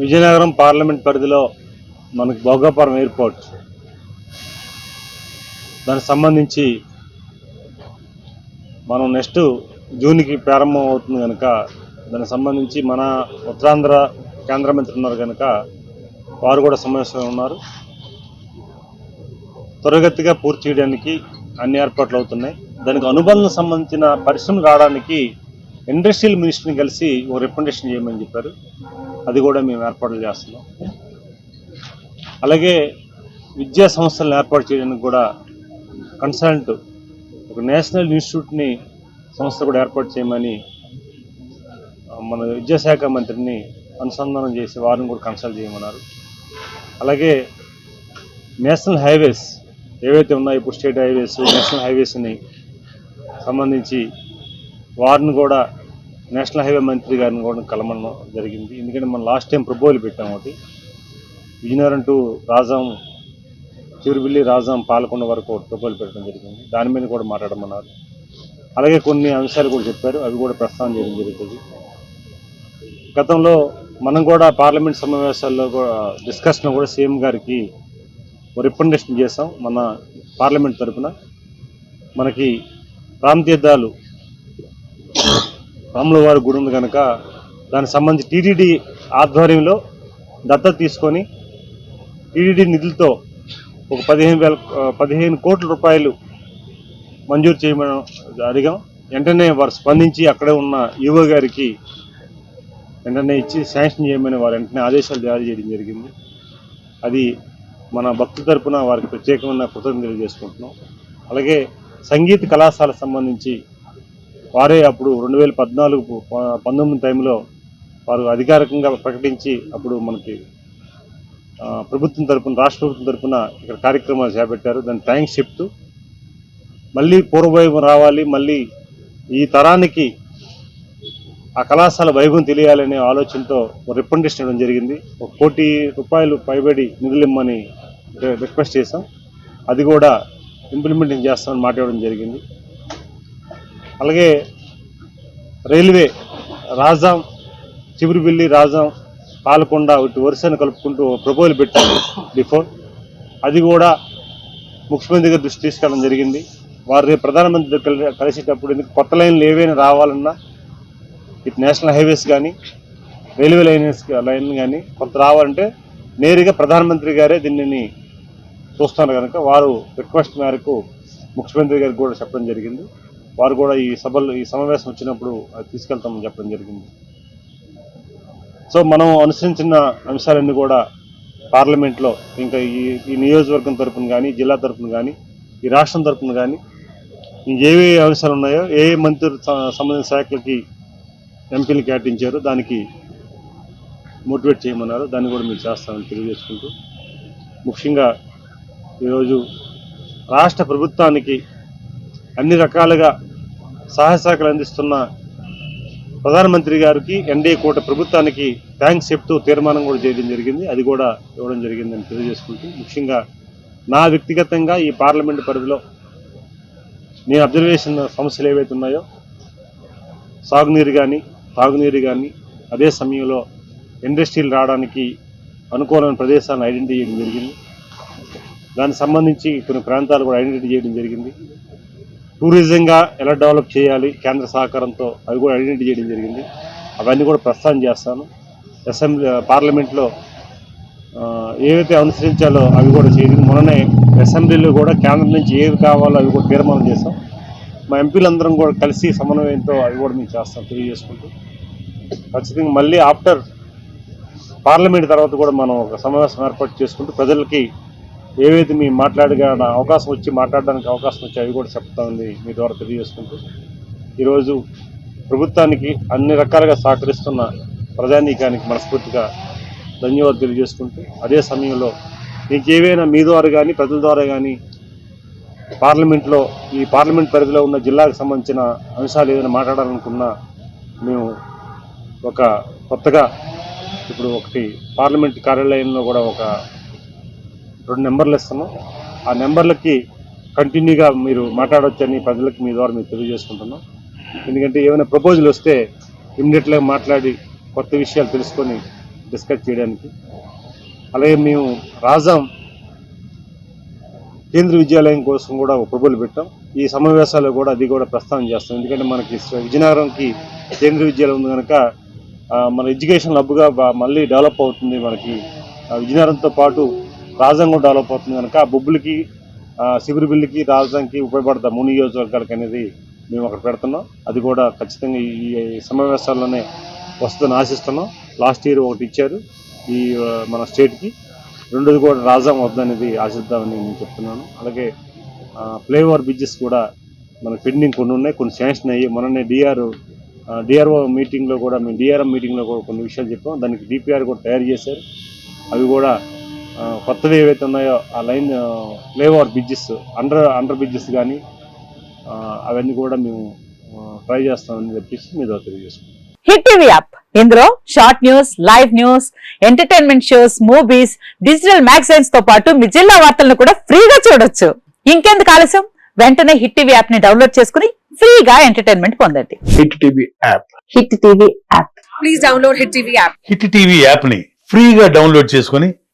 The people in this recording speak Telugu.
విజయనగరం పార్లమెంట్ పరిధిలో మనకు భోగాపురం ఎయిర్పోర్ట్. దానికి సంబంధించి మనం నెక్స్ట్ జూన్కి ప్రారంభం అవుతుంది కనుక దానికి సంబంధించి మన ఉత్తరాంధ్ర కేంద్ర మంత్రి ఉన్నారు కనుక వారు కూడా సమావేశంగా ఉన్నారు. త్వరగతిగా పూర్తి చేయడానికి అన్ని ఏర్పాట్లు అవుతున్నాయి. దానికి అనుబంధం సంబంధించిన పరిశ్రమలు రావడానికి ఇండస్ట్రియల్ మినిస్టర్ని కలిసి ఒక రికమెండేషన్ చేయమని చెప్పారు. అది కూడా మేము ఏర్పాట్లు చేస్తున్నాం. అలాగే విద్యా సంస్థలను ఏర్పాటు చేయడానికి కూడా కన్సల్ట్ ఒక నేషనల్ ఇన్స్టిట్యూట్ని సంస్థ కూడా ఏర్పాటు చేయమని మన విద్యాశాఖ మంత్రిని అనుసంధానం చేసి వారిని కూడా కన్సల్ట్ చేయమన్నారు. అలాగే నేషనల్ హైవేస్ ఏవైతే ఉన్నాయో ఇప్పుడు స్టేట్ హైవేస్ నేషనల్ హైవేస్ని సంబంధించి వారిని కూడా నేషనల్ హైవే మంత్రి గారిని కూడా కలమడం జరిగింది. ఎందుకంటే మనం లాస్ట్ టైం ప్రపోజల్ పెట్టాం ఒకటి. విజయనగరం టు రాజాం చిరుబిల్లి రాజాం పాలకొండ వరకు ఒక ప్రపోజల్ పెట్టడం జరిగింది. దాని మీద కూడా మాట్లాడమన్నారు. అలాగే కొన్ని అంశాలు కూడా చెప్పారు. అవి కూడా ప్రస్తావన చేయడం జరుగుతుంది. గతంలో మనం కూడా పార్లమెంట్ సమావేశాల్లో కూడా డిస్కషన్ కూడా సీఎం గారికి రిప్రజెంటేషన్ చేసాం మన పార్లమెంట్ తరపున మనకి రామతీర్థాలు రాముల వారి గుడి ఉంది కనుక దానికి సంబంధించి టీటీడీ ఆధ్వర్యంలో దత్తత తీసుకొని టీటీడీ నిధులతో ఒక పదిహేను వేల పదిహేను కోట్ల రూపాయలు మంజూరు చేయమని అడిగాం. వెంటనే వారు స్పందించి అక్కడే ఉన్న ఈవో గారికి వెంటనే ఇచ్చి శాంక్షన్ చేయమని వారు వెంటనే ఆదేశాలు జారీ చేయడం జరిగింది. అది మన భక్తు తరపున వారికి ప్రత్యేకమైన కృతజ్ఞతలు తెలియజేసుకుంటున్నాం అలాగే సంగీత కళాశాలకు సంబంధించి వారే అప్పుడు రెండు వేల పద్నాలుగు ప- పంతొమ్మిది టైంలో వారు అధికారికంగా ప్రకటించి అప్పుడు మనకి ప్రభుత్వం తరపున రాష్ట్ర ప్రభుత్వం తరపున ఇక్కడ కార్యక్రమాలు చేపట్టారు. దాన్ని థ్యాంక్స్ చెప్తూ మళ్ళీ పూర్వవైభవం రావాలి. మళ్ళీ ఈ తరానికి ఆ కళాశాల వైభవం తెలియాలనే ఆలోచనతో ఒక ఇవ్వడం జరిగింది. ఒక కోటి రూపాయలు పైబడి నిధులు ఇమ్మని రిక్వెస్ట్ చేశాం. అది కూడా ఇంప్లిమెంటింగ్ చేస్తామని మాట్లాడడం జరిగింది. అలాగే రైల్వే రాజాం చిగురుబిల్లి రాజాం పాలకొండ ఇటు వరుసను కలుపుకుంటూ ప్రపోజల్ పెట్టారు బిఫోర్. అది కూడా ముఖ్యమంత్రి గారి దృష్టి తీసుకెళ్ళడం జరిగింది. వారు రేపు ప్రధానమంత్రి కలిసేటప్పుడు ఎందుకు కొత్త లైన్లు ఏవైనా రావాలన్నా ఇటు నేషనల్ హైవేస్ కానీ రైల్వే లైన్స్ లైన్ కానీ కొంత రావాలంటే నేరుగా ప్రధానమంత్రి గారే దీనిని చూస్తున్నారు కనుక వారు రిక్వెస్ట్ మేరకు ముఖ్యమంత్రి గారికి కూడా చెప్పడం జరిగింది. వారు కూడా ఈ సభలు ఈ సమావేశం వచ్చినప్పుడు అది తీసుకెళ్తామని చెప్పడం జరిగింది. సో మనం అనుసరించిన అంశాలన్నీ కూడా పార్లమెంట్లో ఇంకా ఈ ఈ నియోజకవర్గం తరపున కానీ జిల్లా తరపున కానీ ఈ రాష్ట్రం తరపున కానీ ఇంకేవే అంశాలు ఉన్నాయో ఏ మంత్రి సంబంధించిన శాఖలకి ఎంపీలు కేటాయించారు దానికి మోటివేట్ చేయమన్నారు. దాన్ని కూడా మీరు చేస్తామని తెలియజేసుకుంటూ ముఖ్యంగా ఈరోజు రాష్ట్ర ప్రభుత్వానికి అన్ని రకాలుగా సహాయ శాఖలు అందిస్తున్న ప్రధానమంత్రి గారికి ఎన్డీఏ కూట ప్రభుత్వానికి థ్యాంక్స్ చెప్తూ తీర్మానం కూడా చేయడం జరిగింది. అది కూడా ఇవ్వడం జరిగిందని తెలియజేసుకుంటూ ముఖ్యంగా నా వ్యక్తిగతంగా ఈ పార్లమెంటు పరిధిలో నేను అబ్జర్వేషన్ సమస్యలు ఏవైతే ఉన్నాయో సాగునీరు కానీ తాగునీరు కానీ అదే సమయంలో ఇండస్ట్రీలు రావడానికి అనుకూలమైన ప్రదేశాలను ఐడెంటిఫై చేయడం జరిగింది. దానికి సంబంధించి కొన్ని ప్రాంతాలు కూడా ఐడెంటిఫై చేయడం జరిగింది. టూరిజంగా ఎలా డెవలప్ చేయాలి కేంద్ర సహకారంతో అవి కూడా ఐడెంటిఫై చేయడం జరిగింది. అవన్నీ కూడా ప్రస్థానం చేస్తాను. అసెంబ్లీ పార్లమెంట్లో ఏవైతే అనుసరించాలో అవి కూడా చేయడం. మొన్ననే అసెంబ్లీలో కూడా కేంద్రం నుంచి ఏవి కావాలో అవి కూడా తీర్మానం చేస్తాం మా ఎంపీలందరం కూడా కలిసి సమన్వయంతో అవి కూడా మేము చేస్తాం తెలియజేసుకుంటూ. ఖచ్చితంగా మళ్ళీ ఆఫ్టర్ పార్లమెంట్ తర్వాత కూడా మనం ఒక సమావేశం ఏర్పాటు చేసుకుంటూ ప్రజలకి ఏవైతే మీ మాట్లాడగా అవకాశం వచ్చి మాట్లాడడానికి అవకాశం వచ్చి అవి కూడా చెప్తామని మీ ద్వారా తెలియజేసుకుంటూ. ఈరోజు ప్రభుత్వానికి అన్ని రకాలుగా సహకరిస్తున్న ప్రజానీకానికి మనస్ఫూర్తిగా ధన్యవాదాలు తెలియజేసుకుంటూ అదే సమయంలో మీకు ఏవైనా మీ ద్వారా కానీ ప్రజల ద్వారా కానీ పార్లమెంట్లో ఈ పార్లమెంట్ పరిధిలో ఉన్న జిల్లాకు సంబంధించిన అంశాలు ఏదైనా మాట్లాడాలనుకున్నా మేము ఒక కొత్తగా ఇప్పుడు ఒకటి పార్లమెంట్ కార్యాలయంలో కూడా ఒక రెండు నెంబర్లు ఇస్తున్నాం. ఆ నెంబర్లకి కంటిన్యూగా మీరు మాట్లాడవచ్చని ప్రజలకు మీ ద్వారా మీరు తెలియజేసుకుంటున్నాం. ఎందుకంటే ఏమైనా ప్రపోజల్ వస్తే ఇమ్మీడియట్గా మాట్లాడి కొత్త విషయాలు తెలుసుకొని డిస్కస్ చేయడానికి. అలాగే మేము రాజాం కేంద్ర విద్యాలయం కోసం కూడా ఒక ప్రబోలు పెట్టాం. ఈ సమావేశాల్లో కూడా అది కూడా ప్రస్తావన చేస్తాం. ఎందుకంటే మనకి విజయనగరంకి కేంద్ర విద్యాలయం ఉంది కనుక మన ఎడ్యుకేషన్ హబ్గా మళ్ళీ డెవలప్ అవుతుంది మనకి. ఆ, విజయనగరంతో పాటు రాజ్యాంగం కూడా డెవలప్ అవుతుంది కనుక ఆ బొబ్బులకి శిబిరి బిల్లుకి రాజంకి ఉపయోగపడతాం మూడు నియోజకవర్గాలకి అనేది మేము అక్కడ పెడుతున్నాం. అది కూడా ఖచ్చితంగా ఈ సమావేశాల్లోనే వస్తుందని ఆశిస్తున్నాం. లాస్ట్ ఇయర్ ఒకటి ఇచ్చారు ఈ మన స్టేట్కి. రెండోది కూడా రాజాం వద్దనేది ఆశిద్దామని నేను చెప్తున్నాను. అలాగే ఫ్లైఓవర్ బ్రిడ్జెస్ కూడా మన పెండింగ్ కొన్ని ఉన్నాయి కొన్ని శాంక్షన్ అయ్యి మొన్ననే డిఆర్ డిఆర్ఓ మీటింగ్లో కూడా మేము డిఆర్ఎం మీటింగ్లో కూడా కొన్ని విషయాలు చెప్పాం. దానికి డిపిఆర్ కూడా తయారు చేశారు. అవి కూడా కొత్తవి ఏవైతే ఉన్నాయో ఆ line flyover bridges under under bridges కానీ అవన్నీ కూడా మేము ట్రై చేస్తామని చెప్పేసి మీద తెలియజేసుకుంటాం హిట్ టీవీ యాప్ ఇందులో short news live news entertainment shows movies digital మ్యాగజైన్స్తో పాటు మీ జిల్లా వార్తలను కూడా ఫ్రీగా చూడొచ్చు. ఇంకెందుకు ఆలస్యం? వెంటనే హిట్ టీవీ యాప్ని డౌన్లోడ్ చేసుకుని ఫ్రీగా ఎంటర్టైన్మెంట్ పొందండి. Hit TV app Hit TV app please download Hit TV app. Hit TV యాప్ని ఫ్రీగా డౌన్లోడ్ చేసుకొని